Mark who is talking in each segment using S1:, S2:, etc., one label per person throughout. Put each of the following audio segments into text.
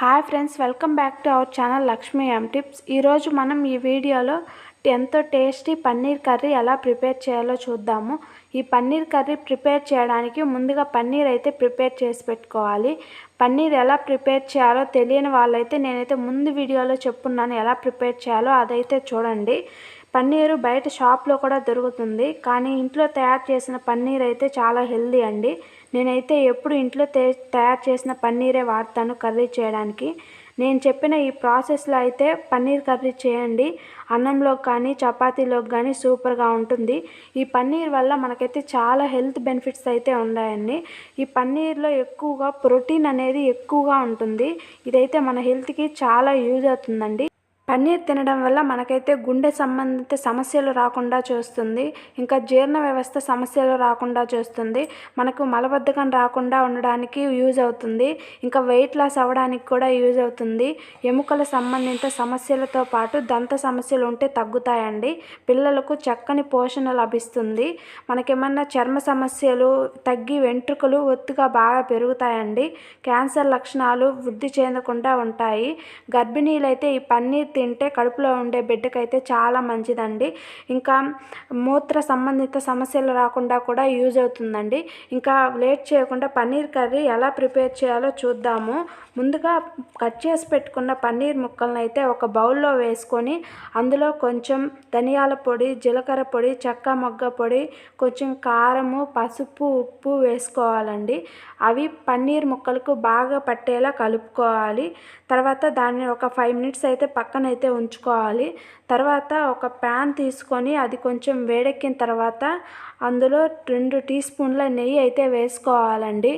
S1: Hi friends welcome back to our channel Lakshmi M tips ఈరోజు మనం ఈ వీడియోలో ఎంతో టేస్టీ పన్నీర్ కర్రీ ఎలా ప్రిపేర్ చేయాలో చూద్దాము. ఈ పన్నీర్ కర్రీ ప్రిపేర్ చేయడానికి ముందుగా పన్నీర్ అయితే ప్రిపేర్ చేసి పెట్టుకోవాలి. పన్నీర్ ఎలా ప్రిపేర్ చేయాలో తెలియని వాళ్ళైతే నేనైతే ముందు వీడియోలో చెప్పున్నాను ఎలా ప్రిపేర్ చేయాలో అదైతే చూడండి. పన్నీరు బయట షాప్లో కూడా దొరుకుతుంది. కానీ ఇంట్లో తయారు చేసిన పన్నీర్ అయితే చాలా హెల్దీ అండి. నేనైతే ఎప్పుడు ఇంట్లో తయారు చేసిన పన్నీరే వాడతాను కర్రీ చేయడానికి. నేను చెప్పిన ఈ ప్రాసెస్లో అయితే పన్నీర్ కర్రీ చేయండి. అన్నంలో కానీ చపాతీలోకి కానీ సూపర్గా ఉంటుంది. ఈ పన్నీర్ వల్ల మనకైతే చాలా హెల్త్ బెనిఫిట్స్ అయితే ఉన్నాయండి. ఈ పన్నీర్లో ఎక్కువగా ప్రోటీన్ అనేది ఎక్కువగా ఉంటుంది. ఇదైతే మన హెల్త్కి చాలా యూజ్ అవుతుందండి. పన్నీర్ తినడం వల్ల మనకైతే గుండె సంబంధిత సమస్యలు రాకుండా చేస్తుంది. ఇంకా జీర్ణ వ్యవస్థ సమస్యలు రాకుండా చేస్తుంది. మనకు మలబద్ధకం రాకుండా ఉండడానికి యూజ్ అవుతుంది. ఇంకా వెయిట్ లాస్ అవ్వడానికి కూడా యూజ్ అవుతుంది. ఎముకల సంబంధిత సమస్యలతో పాటు దంత సమస్యలు ఉంటే తగ్గుతాయండి. పిల్లలకు చక్కని పోషణ లభిస్తుంది. మనకేమన్నా చర్మ సమస్యలు తగ్గి వెంట్రుకలు ఒత్తుగా బాగా పెరుగుతాయండి. క్యాన్సర్ లక్షణాలు వృద్ధి చెందకుండా ఉంటాయి. గర్భిణీలైతే ఈ పన్నీర్ తింటే కడుపులో ఉండే బిడ్డకైతే చాలా మంచిదండి. ఇంకా మూత్ర సంబంధిత సమస్యలు రాకుండా కూడా యూజ్ అవుతుందండి. ఇంకా లేట్ చేయకుండా పన్నీర్ కర్రీ ఎలా ప్రిపేర్ చేయాలో చూద్దాము. ముందుగా కట్ చేసి పెట్టుకున్న పన్నీర్ ముక్కలను అయితే ఒక బౌల్లో వేసుకొని అందులో కొంచెం ధనియాల పొడి జీలకర్ర పొడి చెక్క మొగ్గ పొడి కొంచెం కారము పసుపు ఉప్పు వేసుకోవాలండి. అవి పన్నీర్ ముక్కలకు బాగా పట్టేలా కలుపుకోవాలి. తర్వాత దాన్ని ఒక ఫైవ్ మినిట్స్ అయితే పక్కన అయితే ఉంచుకోవాలి. తర్వాత ఒక ప్యాన్ తీసుకొని అది కొంచెం వేడెక్కిన తర్వాత అందులో రెండు టీ స్పూన్ల నెయ్యి అయితే వేసుకోవాలండి.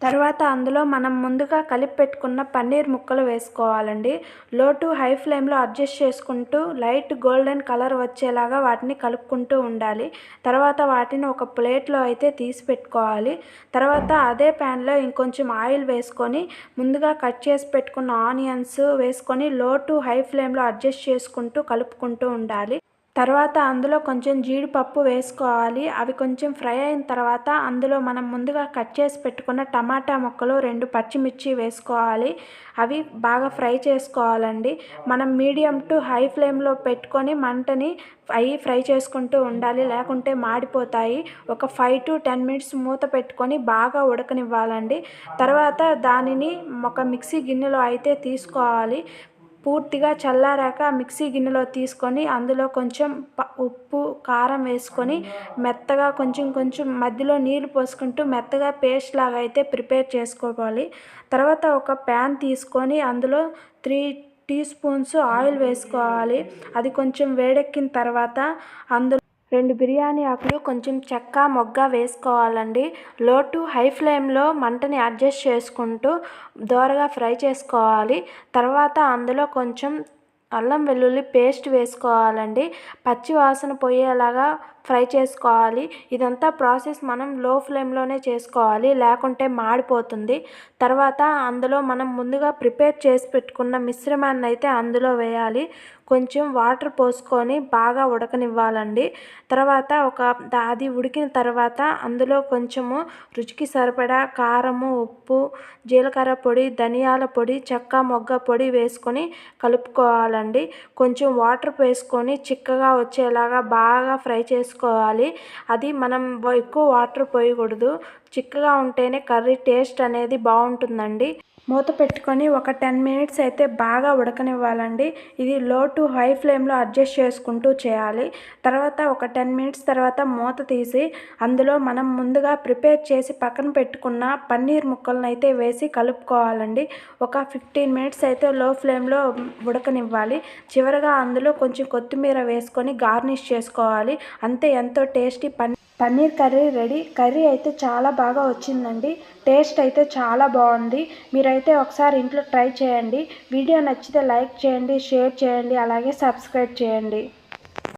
S1: తర్వాత అందులో మనం ముందుగా కలిపి పెట్టుకున్న పన్నీర్ ముక్కలు వేసుకోవాలండి. లో టు హై ఫ్లేమ్లో అడ్జస్ట్ చేసుకుంటూ లైట్ గోల్డెన్ కలర్ వచ్చేలాగా వాటిని కలుపుకుంటూ ఉండాలి. తర్వాత వాటిని ఒక ప్లేట్లో అయితే తీసి పెట్టుకోవాలి. తర్వాత అదే ప్యాన్లో ఇంకొంచెం ఆయిల్ వేసుకొని ముందుగా కట్ చేసి పెట్టుకున్న ఆనియన్స్ వేసుకొని లో టు హై ఫ్లేమ్లో అడ్జస్ట్ చేసుకుంటూ కలుపుకుంటూ ఉండాలి. తర్వాత అందులో కొంచెం జీడిపప్పు వేసుకోవాలి. అవి కొంచెం ఫ్రై అయిన తర్వాత అందులో మనం ముందుగా కట్ చేసి పెట్టుకున్న టమాటా ముక్కలు రెండు పచ్చిమిర్చి వేసుకోవాలి. అవి బాగా ఫ్రై చేసుకోవాలండి. మనం మీడియం టు హై ఫ్లేమ్లో పెట్టుకొని మంటని అవి ఫ్రై చేసుకుంటూ ఉండాలి. లేకుంటే మాడిపోతాయి. ఒక ఫైవ్ టు టెన్ మినిట్స్ మూత పెట్టుకొని బాగా ఉడకనివ్వాలండి. తర్వాత దానిని ఒక మిక్సీ గిన్నెలో అయితే తీసుకోవాలి. పూర్తిగా చల్లారాక మిక్సీ గిన్నెలో తీసుకొని అందులో కొంచెం ఉప్పు కారం వేసుకొని మెత్తగా కొంచెం కొంచెం మధ్యలో నీళ్ళు పోసుకుంటూ మెత్తగా పేస్ట్ లాగా అయితే ప్రిపేర్ చేసుకోవాలి. తర్వాత ఒక ప్యాన్ తీసుకొని అందులో త్రీ టీ స్పూన్స్ ఆయిల్ వేసుకోవాలి. అది కొంచెం వేడెక్కిన తర్వాత అందులో రెండు బిర్యానీ ఆకులు కొంచెం చెక్క మొగ్గ వేసుకోవాలండి. లో టు హై ఫ్లేమ్లో మంటని అడ్జస్ట్ చేసుకుంటూ దోరగా ఫ్రై చేసుకోవాలి. తర్వాత అందులో కొంచెం అల్లం వెల్లుల్లి పేస్ట్ వేసుకోవాలండి. పచ్చి వాసన పోయేలాగా ఫ్రై చేసుకోవాలి. ఇదంతా ప్రాసెస్ మనం లో ఫ్లేమ్లోనే చేసుకోవాలి. లేకుంటే మాడిపోతుంది. తర్వాత అందులో మనం ముందుగా ప్రిపేర్ చేసి పెట్టుకున్న మిశ్రమాన్ని అయితే అందులో వేయాలి. కొంచెం వాటర్ పోసుకొని బాగా ఉడకనివ్వాలండి. తర్వాత ఒక అది ఉడికిన తర్వాత అందులో కొంచెము రుచికి సరిపడా కారము ఉప్పు జీలకర్ర పొడి ధనియాల పొడి చెక్క మొగ్గ పొడి వేసుకొని కలుపుకోవాలండి. కొంచెం వాటర్ వేసుకొని చిక్కగా వచ్చేలాగా బాగా ఫ్రై చేసుకోవాలి చేసుకోవాలి అది మనం ఎక్కువ వాటర్ పోయకూడదు. చిక్కగా ఉంటేనే కర్రీ టేస్ట్ అనేది బాగుంటుందండి. మూత పెట్టుకొని ఒక టెన్ మినిట్స్ అయితే బాగా ఉడకనివ్వాలండి. ఇది లో టు హై ఫ్లేమ్లో అడ్జస్ట్ చేసుకుంటూ చేయాలి. తర్వాత ఒక టెన్ మినిట్స్ తర్వాత మూత తీసి అందులో మనం ముందుగా ప్రిపేర్ చేసి పక్కన పెట్టుకున్న పన్నీర్ ముక్కలను అయితే వేసి కలుపుకోవాలండి. ఒక ఫిఫ్టీన్ మినిట్స్ అయితే లో ఫ్లేమ్లో ఉడకనివ్వాలి. చివరగా అందులో కొంచెం కొత్తిమీర వేసుకొని గార్నిష్ చేసుకోవాలి. అంతే ఎంతో tasty paneer paneer curry ready. Curry అయితే చాలా బాగా వచ్చిందండి. టేస్ట్ అయితే చాలా బాగుంది. మీరైతే ఒకసారి ఇంట్లో ట్రై చేయండి. వీడియో నచ్చితే లైక్ చేయండి షేర్ చేయండి అలాగే సబ్స్క్రైబ్ చేయండి.